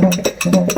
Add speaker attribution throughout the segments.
Speaker 1: Thank you.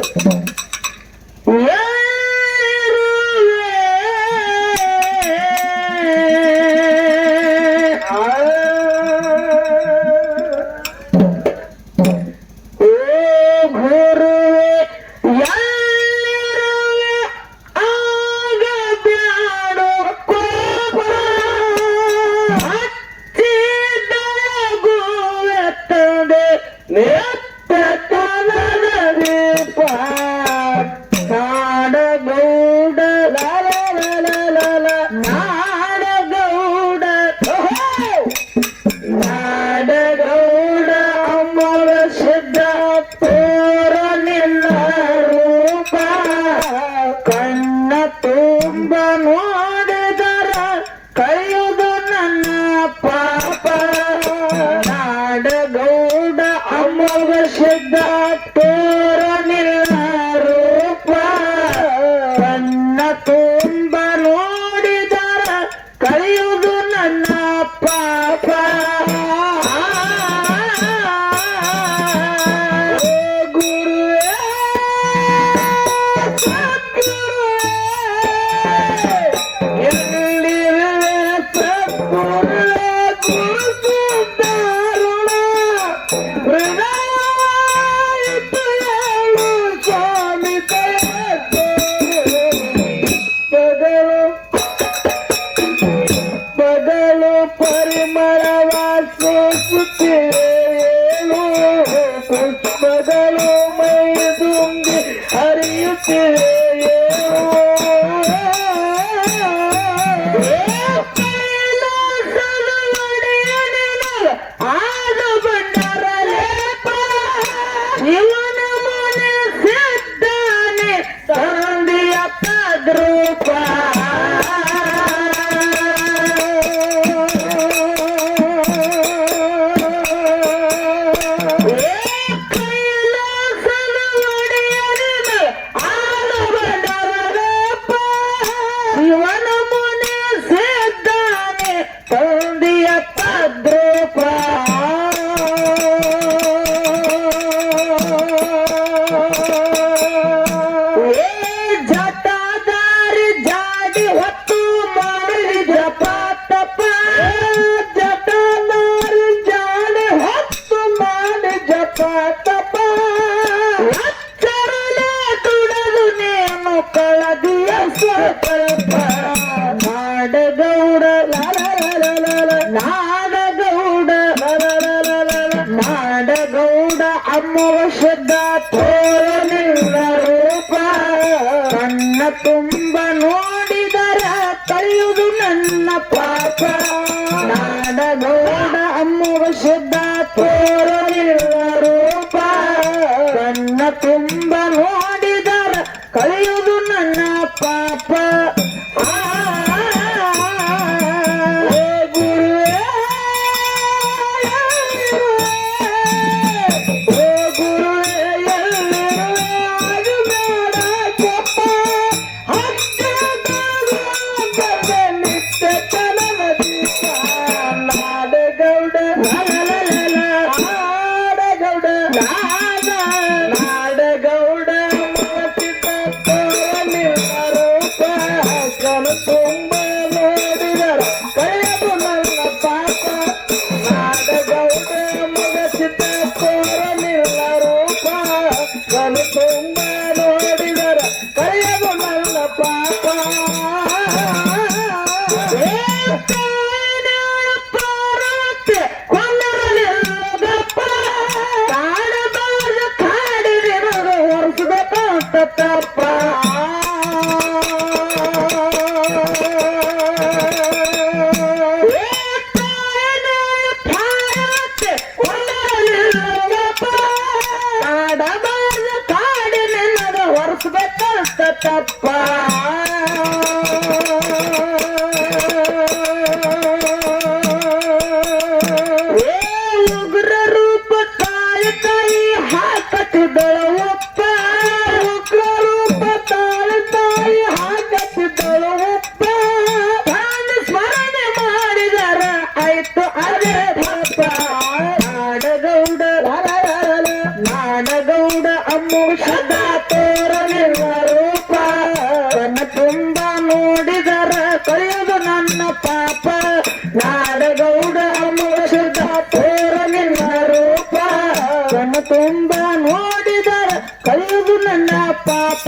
Speaker 1: போரானில் face to face. ತುಡದು ನೇನು ಕಳದಿಯ ಸಕಲ್ಪ ನಾಡಗೌಡ ನಾಡಗೌಡ ನಾಡಗೌಡ ಅಮೋಷದ ತೋರನಿಲ್ಲ ರೂಪ ಕಣ್ಣ ತುಂಬ ನೋಡಿದರ ಕಳೆಯುವುದು ನನ್ನ ಪಾಪ ನಾಡಗೌಡ ಅಮೋಷದ ತೋರನಿಲ್ಲ ತಪ್ಪ ಕನ ತುಂಬ ನೋಡಿದರ ಕಳೆದು ನನ್ನ ಪಾಪ.